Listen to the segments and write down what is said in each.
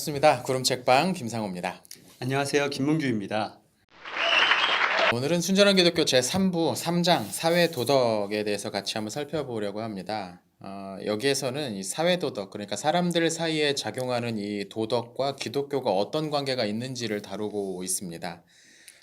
반갑습니다. 구름책방 김상호입니다. 안녕하세요. 김문규입니다. 오늘은 순전한 기독교 제3부 3장 사회 도덕에 대해서 같이 한번 살펴보려고 합니다. 어, 여기에서는 이 사회 도덕 그러니까 사람들 사이에 작용하는 이 도덕과 기독교가 어떤 관계가 있는지를 다루고 있습니다.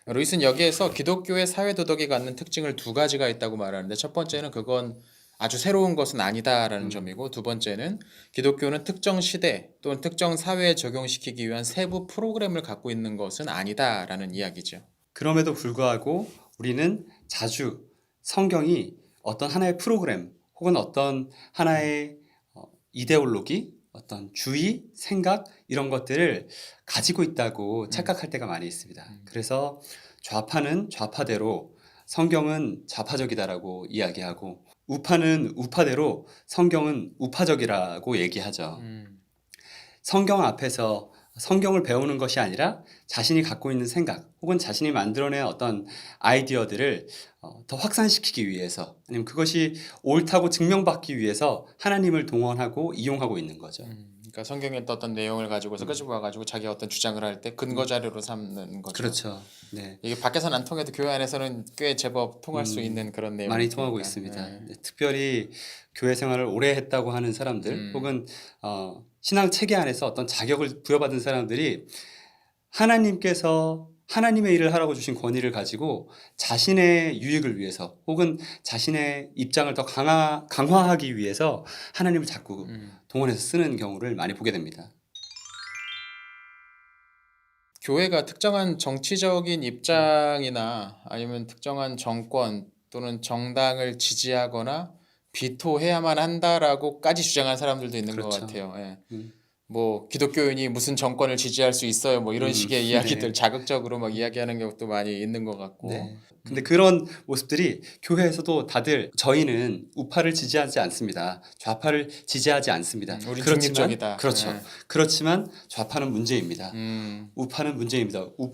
루이스는 여기에서 기독교의 사회 도덕이 갖는 특징을 두 가지가 있다고 말하는데 첫 번째는 그건 아주 새로운 것은 아니다라는 점이고 두 번째는 기독교는 특정 시대 또는 특정 사회에 적용시키기 위한 세부 프로그램을 갖고 있는 것은 아니다라는 이야기죠. 그럼에도 불구하고 우리는 자주 성경이 어떤 하나의 프로그램 혹은 어떤 하나의 어, 이데올로기, 어떤 주의, 생각 이런 것들을 가지고 있다고 착각할 때가 많이 있습니다. 그래서 좌파는 좌파대로 성경은 좌파적이다라고 이야기하고 우파는 우파대로 성경은 우파적이라고 얘기하죠. 음, 성경 앞에서 성경을 배우는 것이 아니라 자신이 갖고 있는 생각 혹은 자신이 만들어낸 어떤 아이디어들을 어, 더 확산시키기 위해서 아니면 그것이 옳다고 증명받기 위해서 하나님을 동원하고 이용하고 있는 거죠. 음, 그러니까 성경에 어떤 내용을 가지고서 끄집어 와가지고 자기 어떤 주장을 할 때 근거 자료로 삼는 거죠. 그렇죠. 네. 이게 밖에서는 안 통해도 교회 안에서는 꽤 제법 통할 수 음, 있는 그런 내용 많이 통하고 있습니다. 네. 네, 특별히 교회 생활을 오래 했다고 하는 사람들 음. 혹은 어, 신앙 체계 안에서 어떤 자격을 부여받은 사람들이 하나님께서 하나님의 일을 하라고 주신 권위를 가지고 자신의 유익을 위해서 혹은 자신의 입장을 더 강화, 강화하기 위해서 하나님을 자꾸 음. 동원해서 쓰는 경우를 많이 보게 됩니다. 교회가 특정한 정치적인 입장이나 아니면 특정한 정권 또는 정당을 지지하거나 비토해야만 한다라고까지 주장하는 사람들도 있는 것 그렇죠. 같아요. 예. 음. 뭐 기독교인이 무슨 정권을 지지할 수 있어요. 뭐 이런 음, 식의 이야기들 네. 자극적으로 막 이야기하는 경우도 많이 있는 것 같고. 네. 근데 그런 모습들이 교회에서도 다들 저희는 우파를 지지하지 않습니다. 좌파를 지지하지 않습니다. 음, 우린 중립적이다. 그렇죠. 네. 그렇지만 좌파는 문제입니다. 음, 우파는 문제입니다. 우,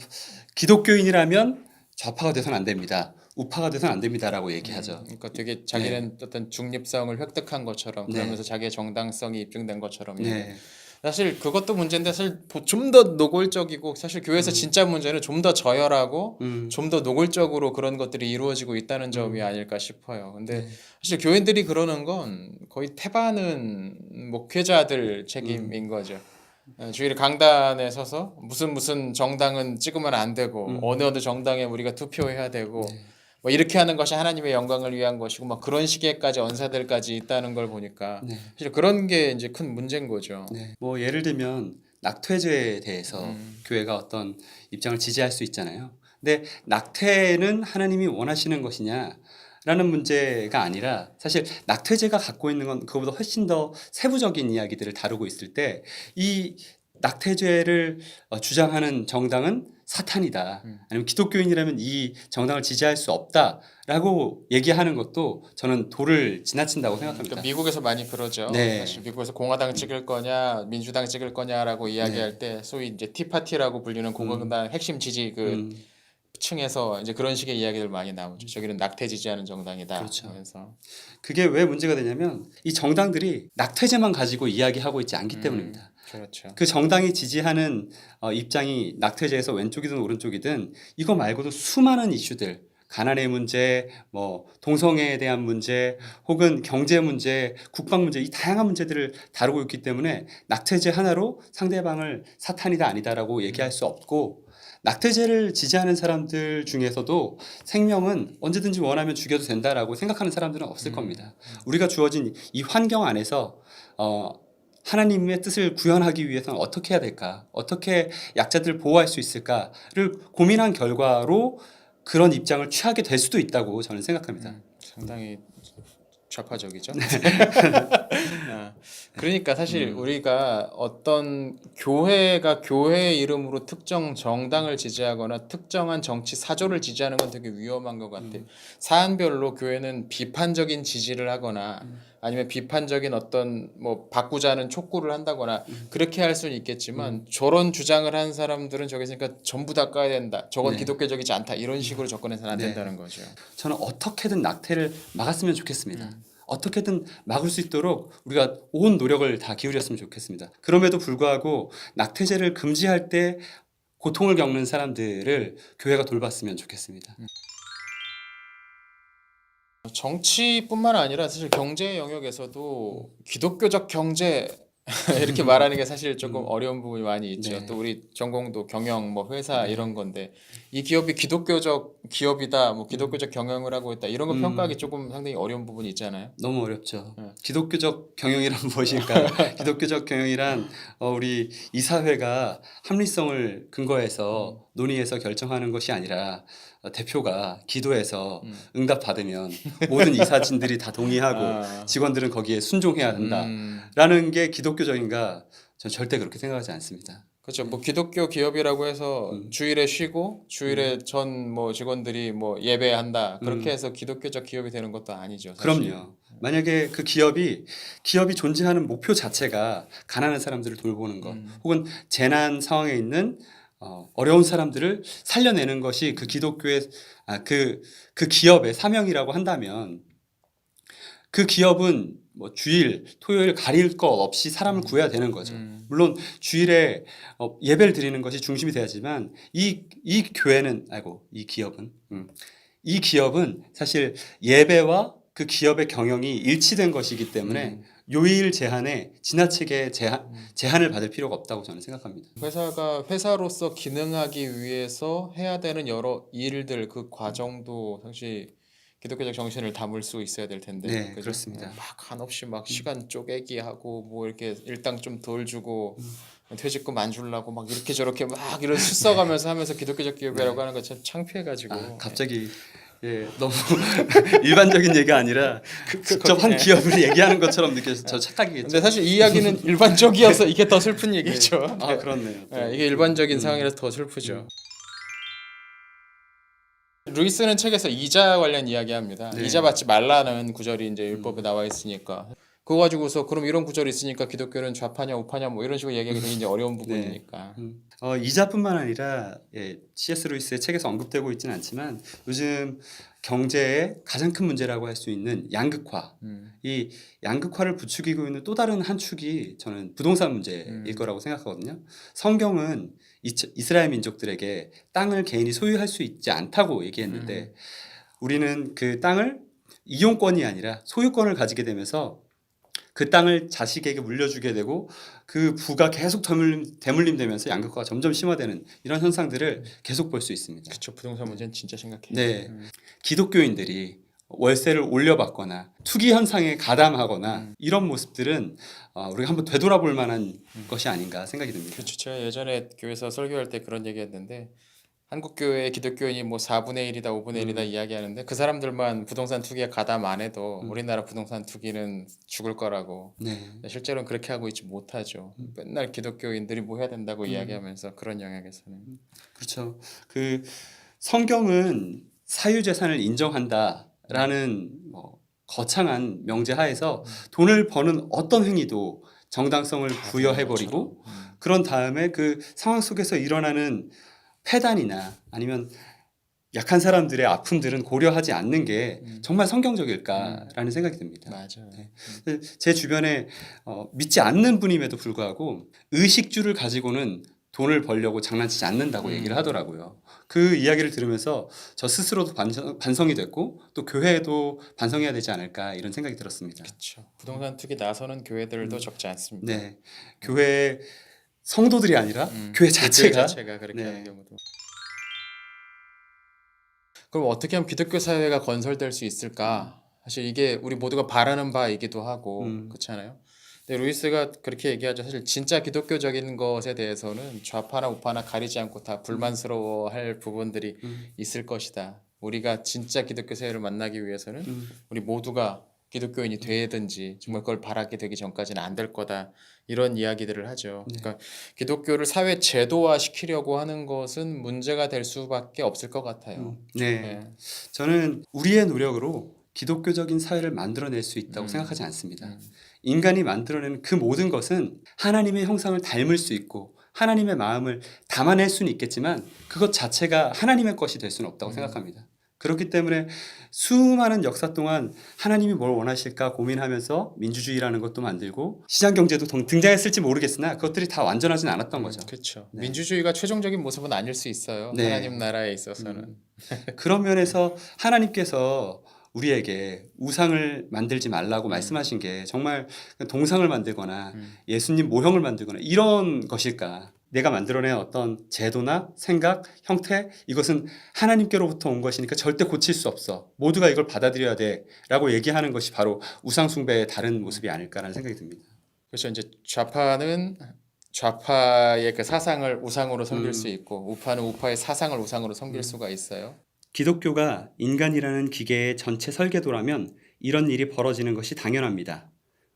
기독교인이라면 좌파가 돼서는 안 됩니다. 우파가 돼서는 안 됩니다라고 얘기하죠. 음, 그러니까 되게 자기는 어떤 중립성을 획득한 것처럼 네. 그러면서 자기의 정당성이 입증된 것처럼 네. 사실 그것도 문제인데 사실 좀 더 노골적이고 사실 교회에서 진짜 문제는 좀 더 저열하고 음. 좀더 노골적으로 그런 것들이 이루어지고 있다는 점이 음. 아닐까 싶어요. 근데 네. 사실 교인들이 그러는 건 거의 태반은 목회자들 책임인 거죠. 어, 주일 강단에 서서 무슨 무슨 정당은 찍으면 안 되고 음. 어느 어느 정당에 우리가 투표해야 되고 네. 뭐 이렇게 하는 것이 하나님의 영광을 위한 것이고 막 그런 식의까지 언사들까지 있다는 걸 보니까 네. 사실 그런 게 이제 큰 문제인 거죠. 네. 뭐 예를 들면 낙태죄에 대해서 음. 교회가 어떤 입장을 지지할 수 있잖아요. 근데 낙태는 하나님이 원하시는 것이냐? 라는 문제가 아니라 사실 낙태죄가 갖고 있는 건 그거보다 훨씬 더 세부적인 이야기들을 다루고 있을 때 이 낙태죄를 어, 주장하는 정당은 사탄이다. 음. 아니면 기독교인이라면 이 정당을 지지할 수 없다라고 얘기하는 것도 저는 도를 지나친다고 생각합니다. 그러니까 미국에서 많이 그러죠. 네. 사실 미국에서 공화당 찍을 거냐, 민주당 찍을 거냐라고 이야기할 때 소위 이제 티파티라고 불리는 공화당 핵심 지지 그 네. 음. 층에서 이제 그런 식의 이야기들 많이 나오죠. 저기는 낙태 지지하는 정당이다. 그렇죠. 그래서 그게 왜 문제가 되냐면 이 정당들이 낙태죄만 가지고 이야기하고 있지 않기 음. 때문입니다. 그렇죠. 그 정당이 지지하는 어, 입장이 낙태죄에서 왼쪽이든 오른쪽이든 이거 말고도 수많은 이슈들 가난의 문제, 뭐 동성애에 대한 문제, 혹은 경제 문제, 국방 문제 이 다양한 문제들을 다루고 있기 때문에 낙태죄 하나로 상대방을 사탄이다 아니다라고 얘기할 수 없고 낙태죄를 지지하는 사람들 중에서도 생명은 언제든지 원하면 죽여도 된다라고 생각하는 사람들은 없을 음. 겁니다. 우리가 주어진 이 환경 안에서 어, 하나님의 뜻을 구현하기 위해서는 어떻게 해야 될까? 어떻게 약자들을 보호할 수 있을까를 고민한 결과로 그런 입장을 취하게 될 수도 있다고 저는 생각합니다. 음, 상당히 좌파적이죠. 네. 아, 그러니까 사실 음. 우리가 어떤 교회가 교회 이름으로 특정 정당을 지지하거나 특정한 정치 사조를 지지하는 건 되게 위험한 것 같아요. 음. 사안별로 교회는 비판적인 지지를 하거나 음. 아니면 비판적인 어떤 뭐 바꾸자는 촉구를 한다거나 음. 그렇게 할 수는 있겠지만 저런 주장을 한 사람들은 저기 있으니까 전부 다 까야 된다. 저건 네. 기독교적이지 않다. 이런 식으로 접근해서는 안 네. 된다는 거죠. 저는 어떻게든 낙태를 막았으면 좋겠습니다. 음. 어떻게든 막을 수 있도록 우리가 온 노력을 다 기울였으면 좋겠습니다. 그럼에도 불구하고 낙태죄를 금지할 때 고통을 겪는 사람들을 교회가 돌봤으면 좋겠습니다. 정치뿐만 아니라 사실 경제 영역에서도 기독교적 경제 이렇게 말하는 게 사실 조금 음. 어려운 부분이 많이 있죠. 네. 또 우리 전공도 경영, 뭐 회사 네. 이런 건데 이 기업이 기독교적 기업이다, 뭐 기독교적 경영을 하고 있다 이런 거 음. 평가하기 조금 상당히 어려운 부분이 있잖아요. 너무 어렵죠. 네. 기독교적 경영이란 무엇일까? 기독교적 경영이란 어, 우리 이 사회가 합리성을 근거해서 논의해서 결정하는 것이 아니라 어, 대표가 기도해서 음. 응답 받으면 모든 이사진들이 다 동의하고 아. 직원들은 거기에 순종해야 한다. 음. 라는 게 기독교적인가? 전 절대 그렇게 생각하지 않습니다. 그렇죠. 뭐 기독교 기업이라고 해서 음. 주일에 쉬고 주일에 전뭐 직원들이 뭐 예배한다 그렇게 음. 해서 기독교적 기업이 되는 것도 아니죠. 사실. 그럼요. 만약에 그 기업이 기업이 존재하는 목표 자체가 가난한 사람들을 돌보는 것, 음. 혹은 재난 상황에 있는 어, 어려운 사람들을 살려내는 것이 그 기독교의 아, 그, 그 기업의 사명이라고 한다면 그 기업은 뭐 주일, 토요일 가릴 것 없이 사람을 구해야 되는 거죠. 음. 물론 주일에 어, 예배를 드리는 것이 중심이 돼야지만 이, 이 교회는 아이고 이 기업은 음, 이 기업은 사실 예배와 그 기업의 경영이 일치된 것이기 때문에 음. 요일 제한에 지나치게 제한, 음. 제한을 받을 필요가 없다고 저는 생각합니다. 회사가 회사로서 기능하기 위해서 해야 되는 여러 일들 그 과정도 사실 기독교적 정신을 담을 수 있어야 될 텐데 네, 그죠? 그렇습니다. 막 한없이 막 시간 쪼개기 하고 뭐 이렇게 일당 좀 덜 주고 퇴직금 안 주려고 막 이렇게 저렇게 막 이런 수써가면서 하면서 기독교적 기업이라고 하는 거 참 창피해가지고 아, 갑자기 예, 너무 일반적인 얘기가 아니라 직접 한 네. 기업을 얘기하는 것처럼 느껴서 저 착각이겠죠. 근데 사실 이 이야기는 일반적이어서 이게 더 슬픈 얘기죠. 아 그렇네요. 또. 네, 이게 일반적인 음. 상황이라서 더 슬프죠. 루이스는 책에서 이자 관련 이야기합니다. 네. 이자 받지 말라는 구절이 이제 율법에 나와 있으니까 그거 가지고서 그럼 이런 구절이 있으니까 기독교는 좌파냐 우파냐 뭐 이런 식으로 얘기하기 되게 이제 어려운 부분이니까. 음, 어, 이자뿐만 아니라 예, C.S. 루이스의 책에서 언급되고 있지는 않지만 요즘 경제의 가장 큰 문제라고 할 수 있는 양극화. 음. 이 양극화를 부추기고 있는 또 다른 한 축이 저는 부동산 문제일 음. 거라고 생각하거든요. 성경은 이- 이스라엘 민족들에게 땅을 개인이 소유할 수 있지 않다고 얘기했는데 음. 우리는 그 땅을 이용권이 아니라 소유권을 가지게 되면서 그 땅을 자식에게 물려주게 되고 그 부가 계속 대물림, 대물림되면서 양극화가 점점 심화되는 이런 현상들을 계속 볼 수 있습니다. 그쵸 부동산 문제는 진짜 심각해요. 네. 음. 기독교인들이 월세를 올려받거나 투기 현상에 가담하거나 음. 이런 모습들은 어, 우리가 한번 되돌아볼 만한 것이 아닌가 생각이 듭니다. 그렇죠. 제가 예전에 교회에서 설교할 때 그런 얘기했는데 한국 교회 기독교인이 뭐 4분의 1이다, 5분의 1이다 이야기하는데 그 사람들만 부동산 투기에 가담 안 해도 음. 우리나라 부동산 투기는 죽을 거라고. 네. 실제로는 그렇게 하고 있지 못하죠. 맨날 기독교인들이 뭐 해야 된다고 음. 이야기하면서 그런 영역에서는. 그렇죠. 그 성경은 사유 재산을 인정한다라는 뭐 거창한 명제 하에서 돈을 버는 어떤 행위도 정당성을 다 부여해 버리고. 음. 그런 다음에 그 상황 속에서 일어나는 폐단이나 아니면 약한 사람들의 아픔들은 고려하지 않는 게 음. 정말 성경적일까라는 생각이 듭니다. 맞아요. 네. 제 주변에 어, 믿지 않는 분임에도 불구하고 의식주를 가지고는 돈을 벌려고 장난치지 않는다고 음. 얘기를 하더라고요. 그 이야기를 들으면서 저 스스로도 반성, 반성이 됐고 또 교회도 반성해야 되지 않을까 이런 생각이 들었습니다. 그렇죠. 부동산 투기 나서는 교회들도 음. 적지 않습니다. 네, 교회 성도들이 아니라 음. 교회 그 자체가 자체가 그렇게 네. 하는 경우도. 그럼 어떻게 하면 기독교 사회가 건설될 수 있을까? 사실 이게 우리 모두가 바라는 바이기도 하고 음. 그렇잖아요. 근데 루이스가 그렇게 얘기하죠. 사실 진짜 기독교적인 것에 대해서는 좌파나 우파나 가리지 않고 다 불만스러워할 부분들이 음, 있을 것이다. 우리가 진짜 기독교 사회를 만나기 위해서는 음, 우리 모두가 기독교인이 되든지 정말 그걸 바라게 되기 전까지는 안 될 거다 이런 이야기들을 하죠. 네. 그러니까 기독교를 사회 제도화 시키려고 하는 것은 문제가 될 수밖에 없을 것 같아요. 음. 네. 네. 저는 우리의 노력으로 기독교적인 사회를 만들어낼 수 있다고 음. 생각하지 않습니다. 음. 인간이 만들어낸 그 모든 것은 하나님의 형상을 닮을 수 있고 하나님의 마음을 담아낼 수는 있겠지만 그것 자체가 하나님의 것이 될 수는 없다고 음. 생각합니다. 그렇기 때문에 수많은 역사 동안 하나님이 뭘 원하실까 고민하면서 민주주의라는 것도 만들고 시장 경제도 동- 등장했을지 모르겠으나 그것들이 다 완전하진 않았던 거죠. 그렇죠. 네. 민주주의가 최종적인 모습은 아닐 수 있어요. 네. 하나님 나라에 있어서는. 음. 그런 면에서 하나님께서 우리에게 우상을 만들지 말라고 말씀하신 게 정말 동상을 만들거나 음. 예수님 모형을 만들거나 이런 것일까? 내가 만들어낸 어떤 제도나 생각, 형태 이것은 하나님께로부터 온 것이니까 절대 고칠 수 없어. 모두가 이걸 받아들여야 돼 라고 얘기하는 것이 바로 우상 숭배의 다른 모습이 아닐까라는 생각이 듭니다. 그렇죠. 이제 좌파는 좌파의 그 사상을 우상으로 섬길 음. 수 있고 우파는 우파의 사상을 우상으로 섬길 음. 수가 있어요. 기독교가 인간이라는 기계의 전체 설계도라면 이런 일이 벌어지는 것이 당연합니다.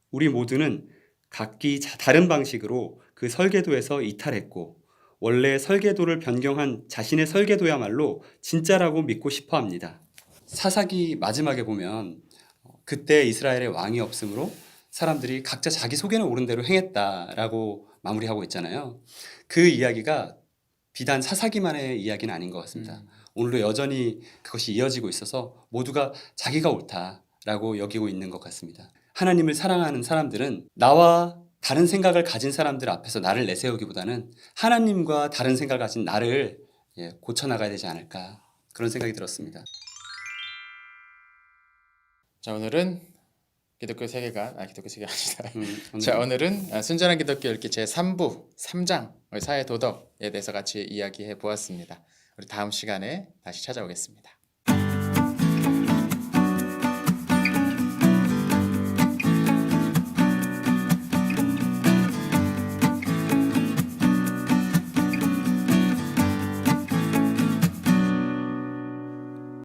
우리 모두는 각기 자- 다른 방식으로 그 설계도에서 이탈했고 원래 설계도를 변경한 자신의 설계도야말로 진짜라고 믿고 싶어 합니다. 사사기 마지막에 보면 어, 그때 이스라엘의 왕이 없으므로 사람들이 각자 자기 속에는 옳은 대로 행했다라고 마무리하고 있잖아요. 그 이야기가 비단 사사기만의 이야기는 아닌 것 같습니다. 음. 오늘도 여전히 그것이 이어지고 있어서 모두가 자기가 옳다라고 여기고 있는 것 같습니다. 하나님을 사랑하는 사람들은 나와 다른 생각을 가진 사람들 앞에서 나를 내세우기보다는 하나님과 다른 생각을 가진 나를 예, 고쳐나가야 되지 않을까 그런 생각이 들었습니다. 자 오늘은 기독교 세계관 아 기독교 세계 아니다. 음, 오늘 자 오늘은 아, 순전한 기독교 읽기 제 3부 3장 사회 도덕에 대해서 같이 이야기해 보았습니다. 우리 다음 시간에 다시 찾아오겠습니다.